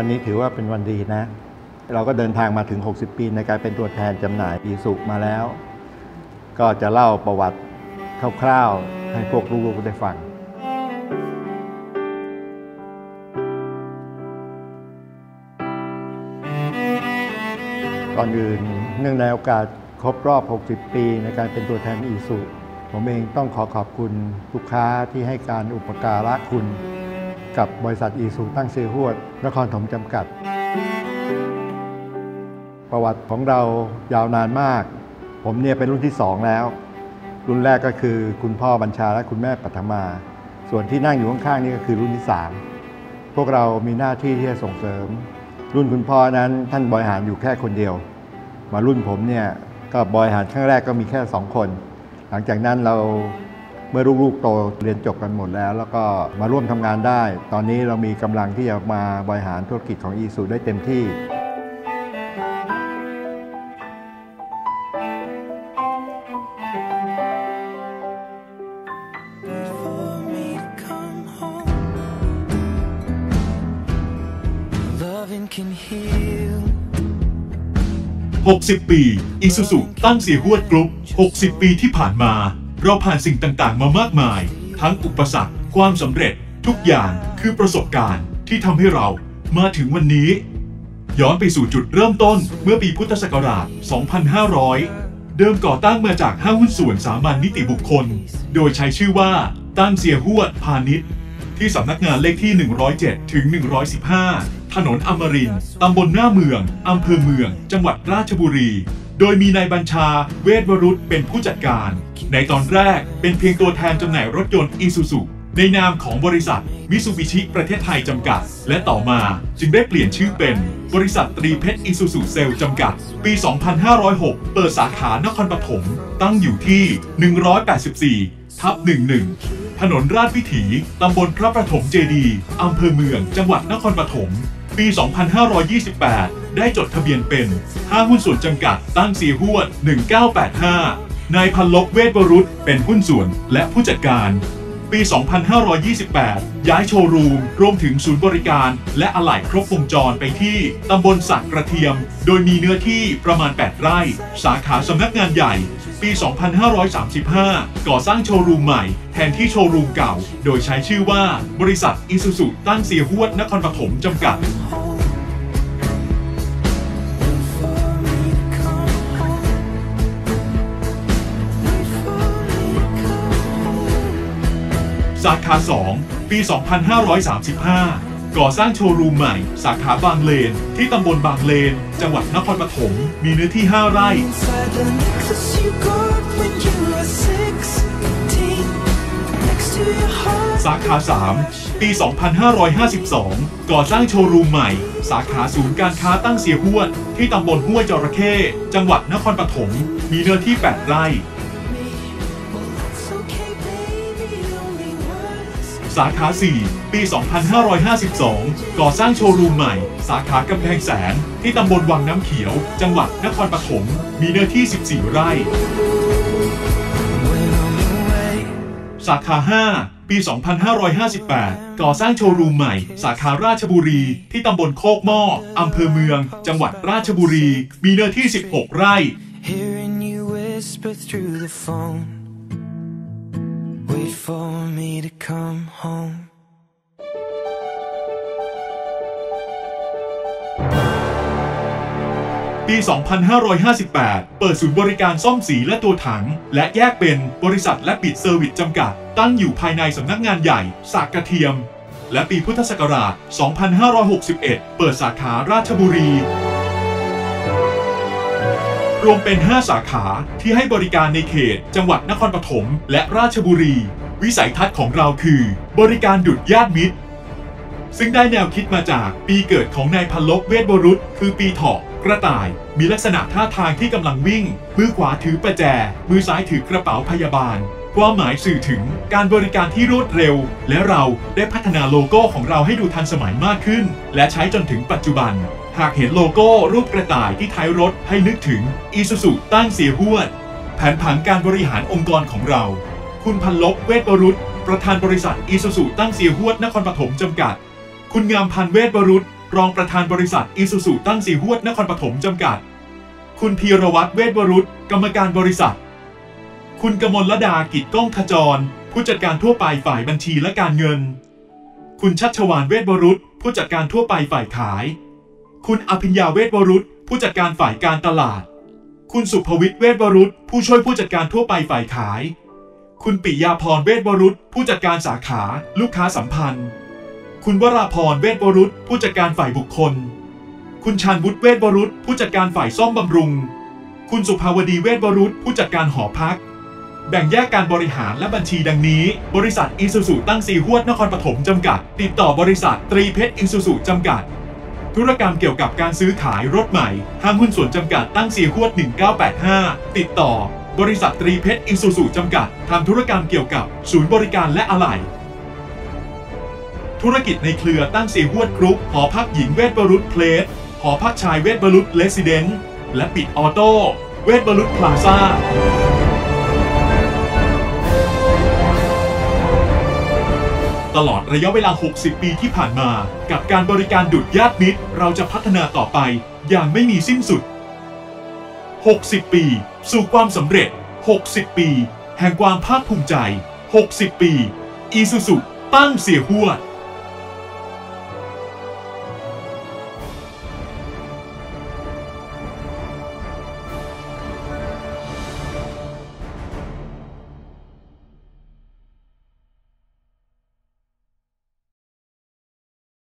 วันนี้ถือว่าเป็นวันดีนะ เราก็เดินทางมาถึง 60 ปีในการเป็นตัวแทนจำหน่ายอีสุมาแล้ว ก็จะเล่าประวัติคร่าวๆให้พวกลูกๆได้ฟังก่อนอื่นเนื่องในโอกาสครบรอบ 60 ปีในการเป็นตัวแทนอีสุ ผมเองต้องขอขอบคุณลูกค้าที่ให้การอุปการะคุณ กับบริษัทอีสุตั้งเซฮวดนครถมจำกัด ประวัติของเรายาวนานมาก ผมเนี่ยเป็นรุ่นที่สองแล้ว รุ่นแรกก็คือคุณพ่อบัญชาและคุณแม่ปัทมา ส่วนที่นั่งอยู่ข้างๆนี่ก็คือรุ่นที่สามพวกเรามีหน้าที่ที่จะส่งเสริม รุ่นคุณพ่อนั้นท่านบริหารอยู่แค่คนเดียว มารุ่นผมเนี่ยก็บริหารครั้งแรกก็มีแค่สองคน หลังจากนั้นเรา เมื่อลูกๆโตเรียนจบกันหมดแล้ว แล้วก็มาร่วมทำงานได้ ตอนนี้เรามีกำลังที่จะมาบริหารธุรกิจของอีสุได้เต็มที่ for me to come home. Loving can heal. 60 ปี อิสุสุตั้งเสียหวดกรุ๊ป 60 ปีที่ผ่านมา เราผ่านสิ่งต่างๆ มามากมาย ทั้งอุปสรรค ความสำเร็จ ทุกอย่างคือประสบการณ์ที่ทำให้เรามาถึงวันนี้ ย้อนไปสู่จุดเริ่มต้นเมื่อปีพุทธศักราช 2500 เดิมก่อตั้งมาจากห้างหุ้นส่วนสามัญนิติบุคคล โดยใช้ชื่อว่าตั้งเสียหวดพาณิชย์ ที่สำนักงานเลขที่ 107 ถึง 115 ถนนอมรินตำบลหน้าเมืองอำเภอเมือง จังหวัดราชบุรี โดยมีนายบัญชาเวทวรุษเป็นผู้จัดการ ในตอนแรกเป็นเพียงตัวแทนจำหน่ายรถยนต์อีซูซูในนามของบริษัทมิซูบิชิประเทศไทยจำกัด และต่อมาจึงได้เปลี่ยนชื่อเป็นบริษัทตรีเพชรอีซูซูเซลจำกัด ปี 2506 เปิดสาขานครปฐมตั้งอยู่ที่ 184 ทับ 11 ถนนราชวิถี ตำบลพระประถมเจดี อำเภอเมือง จังหวัดนครปฐม ปี 2528 ได้จดทะเบียนเป็นห้างหุ้นส่วนจำกัดตั้งเสียหวด1985 นายพันลบเวทวรุษเป็นหุ้นส่วนและผู้จัดการ ปี 2528 ย้ายโชว์รูม รวมถึงศูนย์บริการ และอะไหล่ครบวงจรไปที่ตำบลสักกระเทียม โดยมีเนื้อที่ประมาณ 8 ไร่ สาขาสำนักงานใหญ่ ปี 2535 ก่อสร้างโชว์รูมใหม่แทนที่โชว์รูมเก่า โดยใช้ชื่อว่าบริษัทอิสุสุตั้งเสียหวดนครปฐมจำกัด สาขา 2 ปี 2535 ก่อสร้างโชว์รูมใหม่ สาขาบางเลน ที่ตำบลบางเลน จังหวัดนครปฐมมีเนื้อที่ 5 ไร่ สาขา 3 ปี 2552 ก่อสร้างโชว์รูมใหม่ สาขาศูนย์การค้าตั้งเสียหวดที่ตำบลห้วยจระเข้จังหวัดนครปฐมมีเนื้อที่ 8 ไร่ สาขา 4 ปี 2552 ก่อสร้างโชว์รูมใหม่ สาขากำแพงแสน ที่ตำบลวังน้ำเขียว จังหวัดนครปฐม มีเนื้อที่ 14 ไร่ สาขา 5 ปี 2558 ก่อสร้างโชว์รูมใหม่ สาขาราชบุรี ที่ตำบลโคกหม้ออำเภอเมือง จังหวัดราชบุรี มีเนื้อที่ 16 ไร่ Hearing you whisper through the phone. Wait for me to come home. ปี 2558 เปิดศูนย์บริการซ่อมสีและตัวถัง และแยกเป็นบริษัทและปิดเซอร์วิสจำกัด ตั้งอยู่ภายในสำนักงานใหญ่สากกระเทียม และปีพุทธศักราช 2561 เปิดสาขาราชบุรี รวมเป็น 5 สาขาที่ให้บริการในเขต จังหวัดนครปฐมและราชบุรี วิสัยทัศน์ของเราคือ บริการดุดญาติมิตร ซึ่งได้แนวคิดมาจากปีเกิดของนายพันลบเวทวรุษคือปีเถาะกระต่ายมีลักษณะท่าทางที่กำลังวิ่ง มือขวาถือประแจ มือซ้ายถือกระเป๋าพยาบาลความหมายสื่อถึงการบริการที่รวดเร็ว และเราได้พัฒนาโลโก้ของเราให้ดูทันสมัยมากขึ้น และใช้จนถึงปัจจุบัน หากเห็นโลโก้รูปกระต่ายที่ท้ายรถให้นึกถึงอีซูซูตั้งเสียหวด แผนผังการบริหารองค์กรของเรา คุณพันลบเวทวรุษประธานบริษัทอีซูซูตั้งเสียหวดนครปฐมจำกัด คุณงามพันเวทวรุษรองประธานบริษัทอิสุสุตั้งสีหวดนครปฐมจำกัด คุณพีรวัตรเวทวรุษกรรมการบริษัท คุณกมลดากิจก้องขจร ผู้จัดการทั่วไปฝ่ายบัญชีและการเงิน คุณชัชวานเวทวรุษผู้จัดการทั่วไปฝ่ายขาย คุณอภิญญาเวทวรุษผู้จัดการฝ่ายการตลาด คุณสุภวิทย์เวทวรุษผู้ช่วยผู้จัดการทั่วไปฝ่ายขาย คุณปิยาพรเวทวรุษผู้จัดการสาขา ลูกค้าสัมพันธ์ คุณวราพรเวทวรุษผู้จัดการฝ่ายบุคคล คุณชาญวุฒิเวทวรุษผู้จัดการฝ่ายซ่อมบำรุง คุณสุภาวดีเวทวรุษผู้จัดการหอพัก แบ่งแยกการบริหารและบัญชีดังนี้ บริษัทอิสุสุตั้งสีหวดนครปฐมจำกัด ติดต่อบริษัทตรีเพชรอิสุสุจำกัด ธุรกรรมเกี่ยวกับการซื้อขายรถใหม่ ห้างหุ้นส่วนจำกัดตั้งสีหวด 1985 ติดต่อ บริษัทตรีเพชรอิสุสุจำกัดทำธุรกรรมเกี่ยวกับศูนย์บริการและอะไหล่ธุรกิจในเครือตั้งสีหวดกรุ๊ปหอพักหญิงเวทบรุษเพลสหอพักชายเวทบรุษเลสซิเดนต์และปิดออโต้เวทบรุษพลาซ่า ตลอดระยะเวลา 60 ปีที่ผ่านมา กับการบริการดุดญาติมิตร เราจะพัฒนาต่อไปอย่างไม่มีสิ้นสุด 60 ปี สู่ความสำเร็จ 60 ปี แห่งความภาคภูมิใจ 60 ปี อีซูซุตั้งเสียหวด